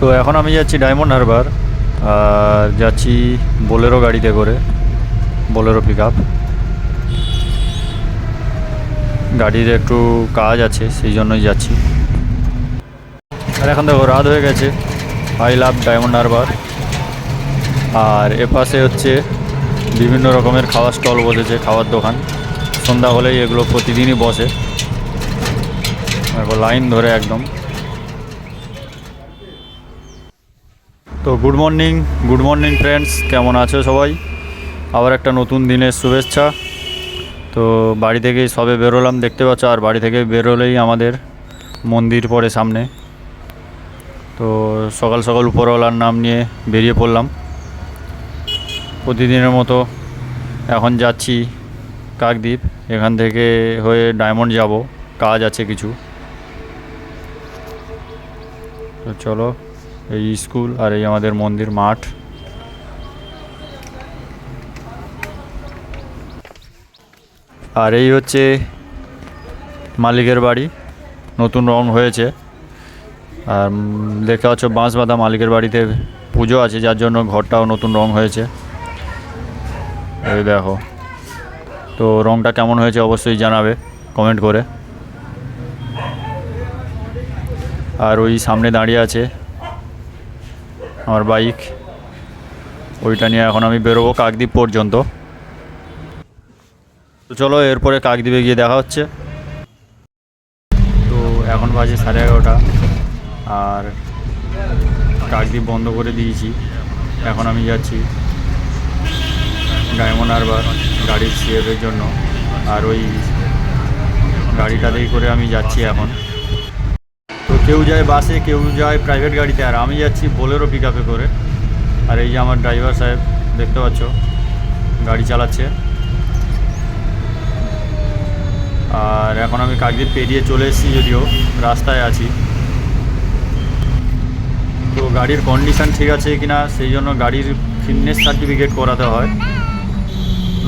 তো এখন আমি যাচ্ছি ডায়মন্ড হারবার আর যাচ্ছি বোলেরো গাড়িতে করে বোলেরো পিক আপ গাড়ির একটু কাজ আছে, সেই জন্যই যাচ্ছি। আর এখন দেখো, রাত হয়ে গেছে। আই লাভ ডায়মন্ড হারবার আর এপাশে হচ্ছে বিভিন্ন রকমের খাওয়ার স্টল বসেছে, খাওয়ার দোকান। সন্ধ্যা হলেই এগুলো প্রতিদিনই বসে। লাইন ধরে একদম। তো good morning good morning friends কেমন আছো সবাই? আবার একটা নতুন দিনের শুভেচ্ছা। তো বাড়ি থেকেই সবে বেরোলাম, দেখতে পাচ্ছ, আর বাড়ি থেকে বেরোলেই আমাদের মন্দির পড়ে সামনে। তো সকাল সকাল উপরওয়ালার নাম নিয়ে বেরিয়ে পড়লাম। প্রতিদিনের মতো এখন যাচ্ছি কাকদ্বীপ, এখান থেকে হয়ে ডায়মন্ড যাব, কাজ আছে কিছু। তো চলো এই স্কুল আর এই আমাদের মন্দির মাঠ। আর এই হচ্ছে মালিকের বাড়ি নতুন রং হয়েছে। আর উম, দেখতে পাচ্ছ বাঁশ বাঁধা মালিকের বাড়িতে পুজো আছে যার জন্য ঘরটাও নতুন রং হয়েছে। এই দেখো। তো রংটা কেমন হয়েছে অবশ্যই জানাবে কমেন্ট করে। আর ওই সামনে দাঁড়িয়ে আছে আমার বাইক। ওইটা নিয়ে এখন আমি বেরোবো কাকদ্বীপ পর্যন্ত। তো চলো, এরপরে কাকদ্বীপে গিয়ে দেখা হচ্ছে। তো এখন বাজে সাড়ে এগারোটা। আর কাকদ্বীপ বন্ধ করে দিয়েছি। এখন আমি যাচ্ছি ডায়মন্ড হারবার গাড়ির সিএফের জন্য। আর ওই গাড়িটাতেই করে আমি যাচ্ছি এখন। কেউ যায় বাসে, কেউ যায় প্রাইভেট গাড়িতে। আর আমি যাচ্ছি বোলেরো পিক আপে করে। আর এই যে আমার ড্রাইভার সাহেব, দেখতে পাচ্ছ, গাড়ি চালাচ্ছে। আর এখন আমি কাকদ্বীপ পেরিয়ে চলে এসেছি যদিও, রাস্তায় আছি। তো গাড়ির কন্ডিশন ঠিক আছে কিনা, সেই জন্য গাড়ির ফিটনেস সার্টিফিকেট করাতে হয়।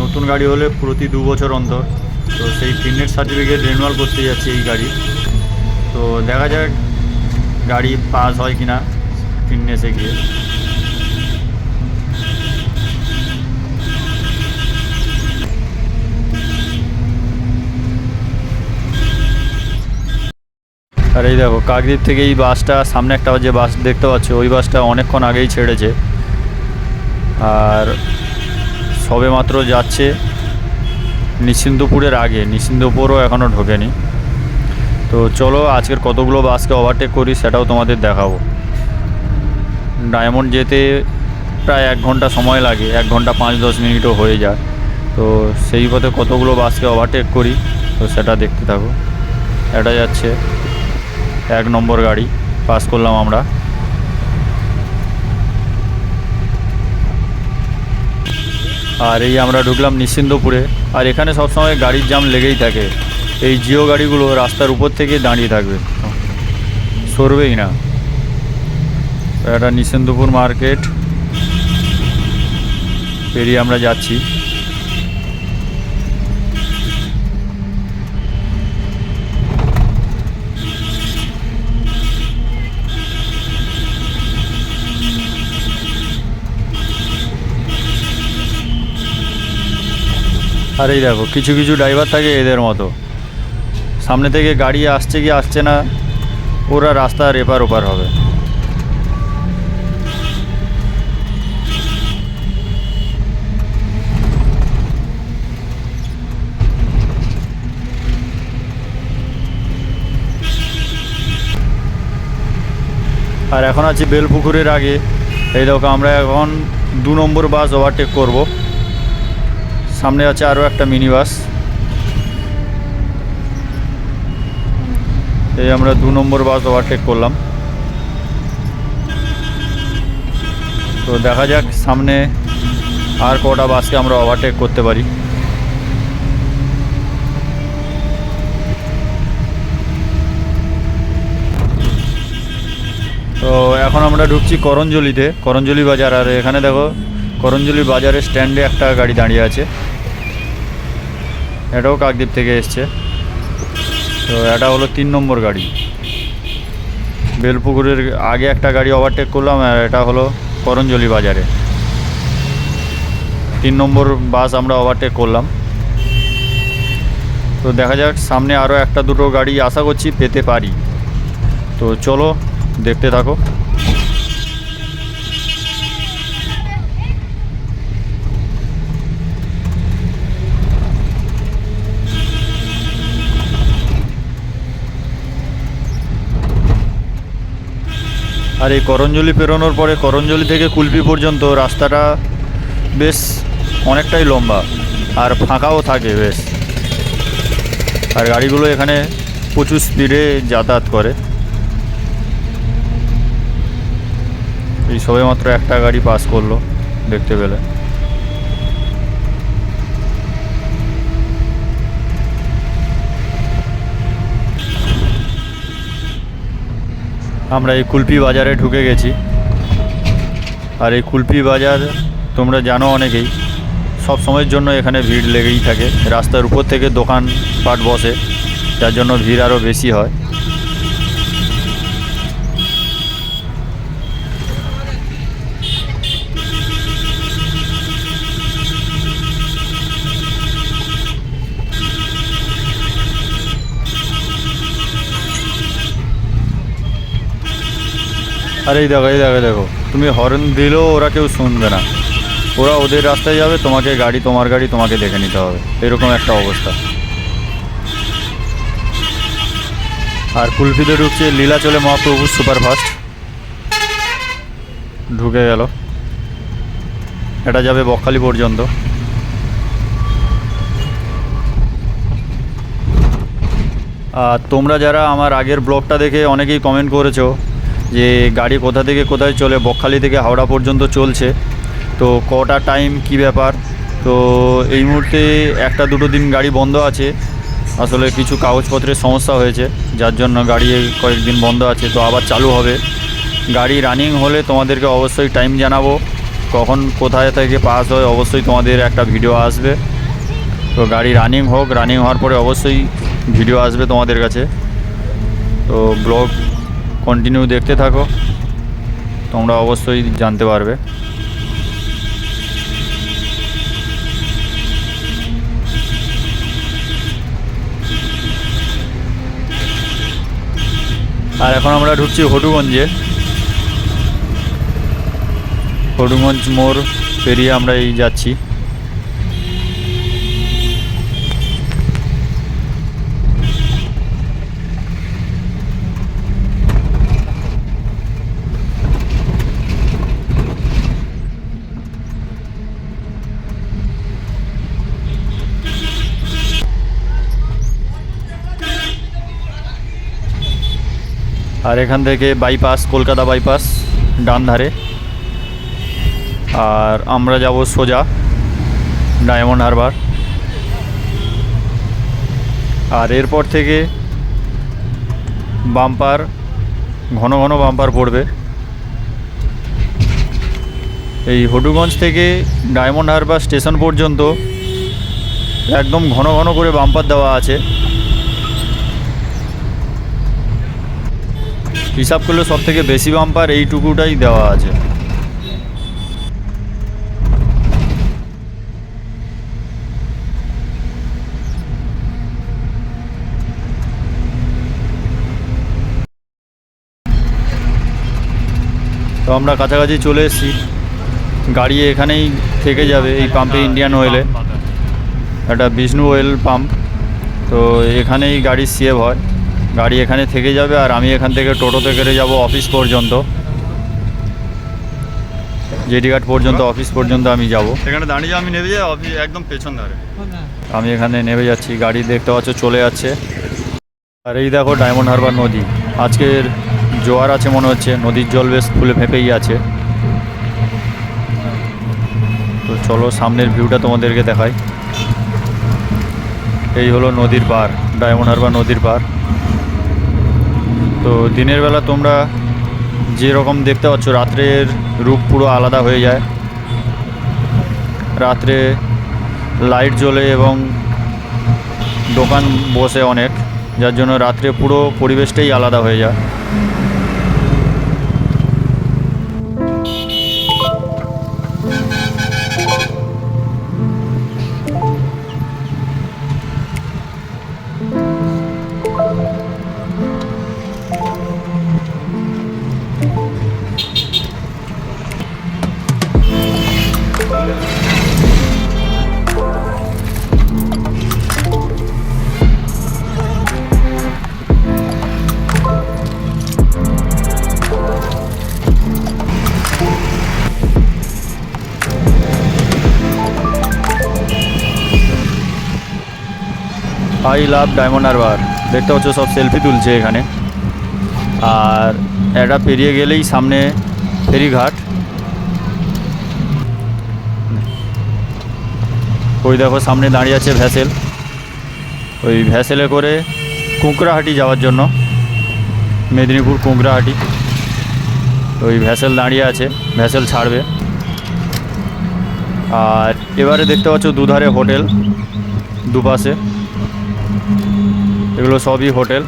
নতুন গাড়ি হলে প্রতি দু বছর অন্তর। তো সেই ফিটনেস সার্টিফিকেট রিনুয়াল করতে যাচ্ছি এই গাড়ি। তো দেখা যাক গাড়ি পাস হয় কিনা ফিটনেসে গিয়ে। আর এই দেখো, কাকদ্বীপ থেকে এই বাসটা, সামনে একটা যে বাস দেখতে পাচ্ছ, ওই বাসটা অনেকক্ষণ আগেই ছেড়েছে। আর সবে মাত্র যাচ্ছে নিশ্চিন্তপুরের আগে, নিশ্চিন্তপুরও এখনও ঢোকেনি। তো চলো, আজকের কতগুলো বাসকে ওভারটেক করি সেটাও তোমাদের দেখাবো। ডায়মন্ড যেতে প্রায় এক ঘণ্টা সময় লাগে, এক ঘণ্টা পাঁচ দশ মিনিটও হয়ে যায়। তো সেই পথে কতগুলো বাসকে ওভারটেক করি, তো সেটা দেখতে থাকো। এটা যাচ্ছে এক নম্বর গাড়ি পাস করলাম আমরা। আর এই আমরা ঢুকলাম নিশ্চিন্তপুরে। আর এখানে সবসময় গাড়ির জাম লেগেই থাকে। এই জিও গাড়িগুলো রাস্তার উপর থেকে দাঁড়িয়ে থাকবে। সরবেই না। এটা নিশ্চিন্তপুর মার্কেট। পেরিয়ে আমরা যাচ্ছি। আর এই দেখো, কিছু কিছু ড্রাইভার থাকে এদের মতো। সামনে থেকে গাড়ি আসছে কি আসছে না, ওরা রাস্তার এপার ওপার হবে। আর এখন আছি বেলপুকুরের আগে। এই দেখো, আমরা এখন দু নম্বর বাস ওভারটেক করব। সামনে আছে আরও একটা মিনি বাস এই আমরা দু নম্বর বাস ওভারটেক করলাম। তো দেখা যাক সামনে আর কটা বাসকে আমরা ওভারটেক করতে পারি। তো এখন আমরা ঢুকছি করঞ্জলিতে। করঞ্জলি বাজার, আর এখানে দেখো, করঞ্জলি বাজারের স্ট্যান্ডে একটা গাড়ি দাঁড়িয়ে আছে। এটাও কাকদ্বীপ থেকে এসছে। তো এটা হলো তিন নম্বর গাড়ি। বেলপুকুরের আগে একটা গাড়ি ওভারটেক করলাম, আর এটা হলো করঞ্জলি বাজারে। তিন নম্বর বাস আমরা ওভারটেক করলাম। তো দেখা যাক, সামনে আরও একটা দুটো গাড়ি আশা করছি পেতে পারি। তো চলো, দেখতে থাকো। আর এই করঞ্জলি পেরোনোর পরে করঞ্জলি থেকে কুলপি পর্যন্ত রাস্তাটা বেশ অনেকটাই লম্বা আর ফাঁকাও থাকে বেশ। আর গাড়িগুলো এখানে প্রচুর স্পিডে যাতায়াত করে। এই সবে মাত্র একটা গাড়ি পাস করল দেখতে পেলে। আমরা এই কুলপি বাজারে ঢুকে গেছি। আর এই কুলপি বাজার তোমরা জানো অনেকেই, সব সময়ের জন্য এখানে ভিড় লেগেই থাকে। রাস্তার উপর থেকে দোকান পাট বসে, যার জন্য ভিড় আরও বেশি হয়। আর এই দেখো এই দেখো দেখো। তুমি হর্ন দিলেও ওরা কেউ শুনবে না। ওরা ওদের রাস্তায় যাবে, তোমাকে গাড়ি, তোমার গাড়ি, তোমাকে দেখে নিতে হবে। এরকম একটা অবস্থা। আর কুলফিতে ঢুকছে লীলাচলে মহাপ্রভু সুপারফাস্ট। ঢুকে গেল। এটা যাবে বকখালি পর্যন্ত। আর তোমরা যারা আমার আগের ব্লগটা দেখে অনেকেই কমেন্ট করেছ যে গাড়ি কোথা থেকে কোথায় চলে, বকখালি থেকে হাওড়া পর্যন্ত চলছে। তো কটা টাইম কি ব্যাপার? তো এই মুহূর্তে একটা দুটো দিন গাড়ি বন্ধ আছে। আসলে কিছু কাগজপত্রের সমস্যা হয়েছে, যার জন্য গাড়ি কয়েকদিন বন্ধ আছে, তো আবার চালু হবে। গাড়ি রানিং হলে তোমাদেরকে অবশ্যই টাইম জানাব, কখন কোথায় থেকে পাস হয় অবশ্যই তোমাদের একটা ভিডিও আসবে। তো গাড়ি রানিং হোক রানিং হওয়ার পরে অবশ্যই ভিডিও আসবে তোমাদের কাছে। তো ব্লগ কন্টিনিউ দেখতে থাকো। তোমরা অবশ্যই জানতে পারবে। আর এখন আমরা ঢুকছি হটুগঞ্জে হটুগঞ্জ মোড় পেরিয়ে আমরা এই যাচ্ছি। আর এখান থেকে বাইপাস কলকাতা বাইপাস ডান ধারে। আর আমরা যাব সোজা, ডায়মন্ড হারবার। আর এরপর থেকে বাম্পার, ঘন ঘন বাম্পার পড়বে। এই হটুগঞ্জ থেকে ডায়মন্ড হারবার স্টেশন পর্যন্ত একদম ঘন ঘন করে বাম্পার দেওয়া আছে। হিসাব করলে সব থেকে বেশি বাম্পার এইটুকুটাই দেওয়া আছে। তো আমরা কাছাকাছি চলে এসেছি। গাড়ি এখানেই থেকে যাবে এই পাম্পে ইন্ডিয়ান অয়েলে একটা বিষ্ণু অয়েল পাম্প তো এখানেই গাড়ি সেভ হয়। গাড়ি এখানে থেকে যাবে আর আমি এখান থেকে টোটোতে করে যাব অফিস পর্যন্ত। জেডি ঘাট পর্যন্ত অফিস পর্যন্ত আমি যাব। সেখানে দাঁড়িয়ে আমি নেমে যাই অফিস একদম পেছন ধারে। আমি এখানে নেমে যাচ্ছি গাড়ি দেখতে পাচ্ছ চলে যাচ্ছে। আর এই দেখো ডায়মন্ড হারবার নদী। আজকের জোয়ার আছে মনে হচ্ছে নদীর জল বেশ ফুলে ফেঁপেই আছে। তো চলো সামনের ভিউটা তোমাদেরকে দেখাই। এই হলো নদীর পার ডায়মন্ড হারবার নদীর পার। তো দিনের বেলা তোমরা যেরকম দেখতে পাচ্ছ, রাত্রের রূপ পুরো আলাদা হয়ে যায়। রাত্রে লাইট জ্বলে এবং দোকান বসে অনেক, যার জন্য রাত্রে পুরো পরিবেশটাই আলাদা হয়ে যায়। I love Diamond Harbour. দেখতে পাচ্ছ, সব সেলফি তুলছে এখানে। আর এটা পেরিয়ে গেলেই সামনে ফেরিঘাট। ওই দেখো, সামনে দাঁড়িয়ে আছে ভ্যাসেল। ওই ভ্যাসেলে করে কুঁকড়াহাটি যাওয়ার জন্য। মেদিনীপুর কুঁকড়াহাটি। ওই ভ্যাসেল দাঁড়িয়ে আছে, ভ্যাসেল ছাড়বে। আর এবারে দেখতে পাচ্ছ, দুধারে হোটেল, দুপাশে। এগুলো সবই হোটেল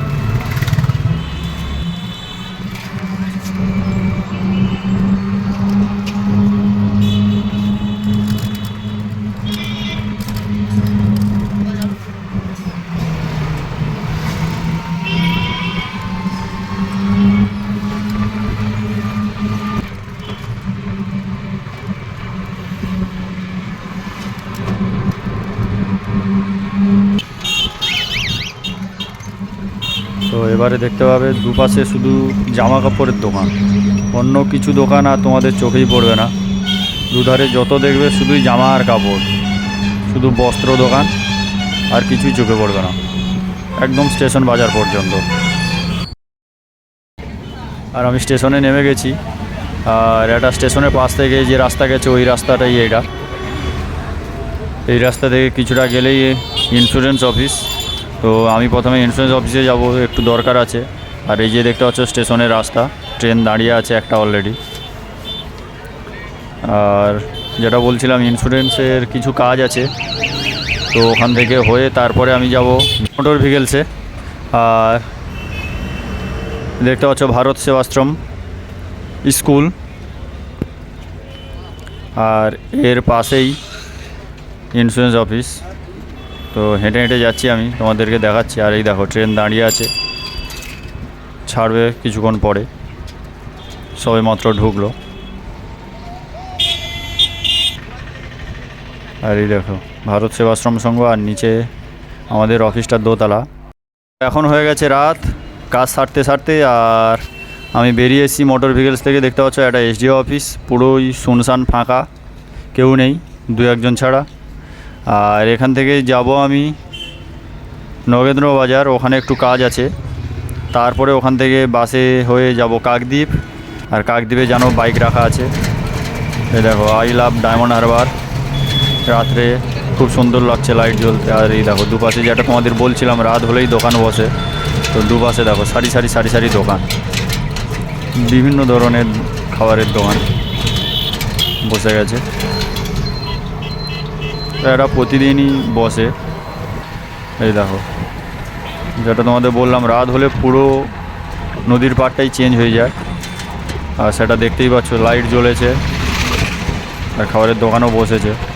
এবারে দেখতে পাবে দুপাশে শুধু জামা কাপড়ের দোকান। অন্য কিছু দোকান আর তোমাদের চোখেই পড়বে না। দুধারে যত দেখবে শুধুই জামা আর কাপড়। শুধু বস্ত্র দোকান আর কিছুই চোখে পড়বে না। একদম স্টেশন বাজার পর্যন্ত। আর আমি স্টেশনে নেমে গেছি। আর একটা স্টেশনের পাশ থেকে যে রাস্তা গেছে, ওই রাস্তাটাই এটা এই রাস্তা থেকে কিছুটা গেলেই ইন্স্যুরেন্স অফিস তো আমি প্রথমে ইন্স্যুরেন্স অফিসে যাব, একটু দরকার আছে। আর এই যে দেখতে পাচ্ছ স্টেশনের রাস্তা ট্রেন দাঁড়িয়ে আছে একটা অলরেডি আর যেটা বলছিলাম ইন্স্যুরেন্সের কিছু কাজ আছে। তো ওখান থেকে হয়ে তারপরে আমি যাব মোটর ভেহিকেলসে আর দেখতে পাচ্ছ, ভারত সেবাশ্রম স্কুল। আর এর পাশেই ইন্স্যুরেন্স অফিস তো হেঁটে হেঁটে যাচ্ছি আমি, তোমাদেরকে দেখাচ্ছি। আর এই দেখো, ট্রেন দাঁড়িয়ে আছে। ছাড়বে কিছুক্ষণ পরে। সবে মাত্র ঢুকলো। আর এই দেখো, ভারত সেবাশ্রম সংঘ আর নিচে আমাদের অফিসটার দোতলা। এখন হয়ে গেছে রাত, কাজ সারতে সারতে আর আমি বেরিয়ে এসেছি মোটর ভেহিকেলস থেকে। দেখতে পাচ্ছ, একটা এসডিও অফিস, পুরোই শুনশান ফাঁকা, কেউ নেই, দু একজন ছাড়া। আর এখান থেকে যাব আমি নগেন্দ্র বাজার ওখানে একটু কাজ আছে। তারপরে ওখান থেকে বাসে হয়ে যাব কাকদ্বীপ। আর কাকদ্বীপে যেন বাইক রাখা আছে। এই দেখো আই লাভ ডায়মন্ড হারবার রাত্রে খুব সুন্দর লাগছে লাইট জ্বলতে। আর এই দেখো, দুপাশে যেটা তোমাদের বলছিলাম, রাত হলেই দোকান বসে। তো দুপাশে দেখো, সারি সারি সারি সারি দোকান। বিভিন্ন ধরনের খাবারের দোকান বসে গেছে। এরা প্রতিদিনই বসে। এই দেখো। যেটা তোমাদের বললাম, রাত হলে পুরো নদীর পাড়টাই চেঞ্জ হয়ে যায়। আর সেটা দেখতেই পাচ্ছ লাইট জ্বলেছে। আর খাবারের দোকানও বসেছে।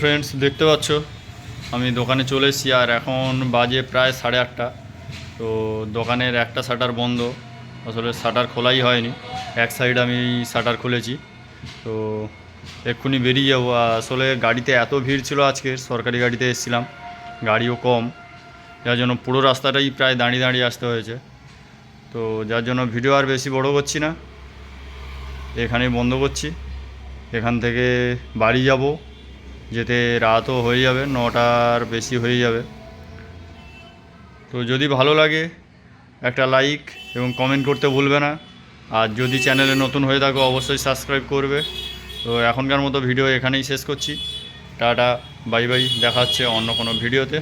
ফ্রেন্ডস দেখতে পাচ্ছ? আমি দোকানে চলে এসেছি আর এখন বাজে প্রায় সাড়ে আটটা। তো দোকানের একটা শাটার বন্ধ। আসলে শাটার খোলাই হয়নি। এক সাইড আমি শাটার খুলেছি। তো এক্ষুনি বেরিয়ে যাব। আসলে গাড়িতে এত ভিড় ছিল আজকে, সরকারি গাড়িতে এসেছিলাম। গাড়িও কম। যার জন্য পুরো রাস্তাটাই প্রায় দাঁড়িয়ে দাঁড়িয়ে আসতে হয়েছে। তো যার জন্য ভিডিও আর বেশি বড় করছি না। এখানেই বন্ধ করছি। এখান থেকে বাড়ি যাব। যেতে রাতও হয়ে যাবে, নটার বেশি হয়ে যাবে। তো যদি ভালো লাগে, একটা লাইক এবং কমেন্ট করতে ভুলবে না। আর যদি চ্যানেলে নতুন হয়ে থাকো, অবশ্যই সাবস্ক্রাইব করবে। তো এখনকার মতো ভিডিও এখানেই শেষ করছি। টাটা বাই বাই দেখা হচ্ছে অন্য কোনো ভিডিওতে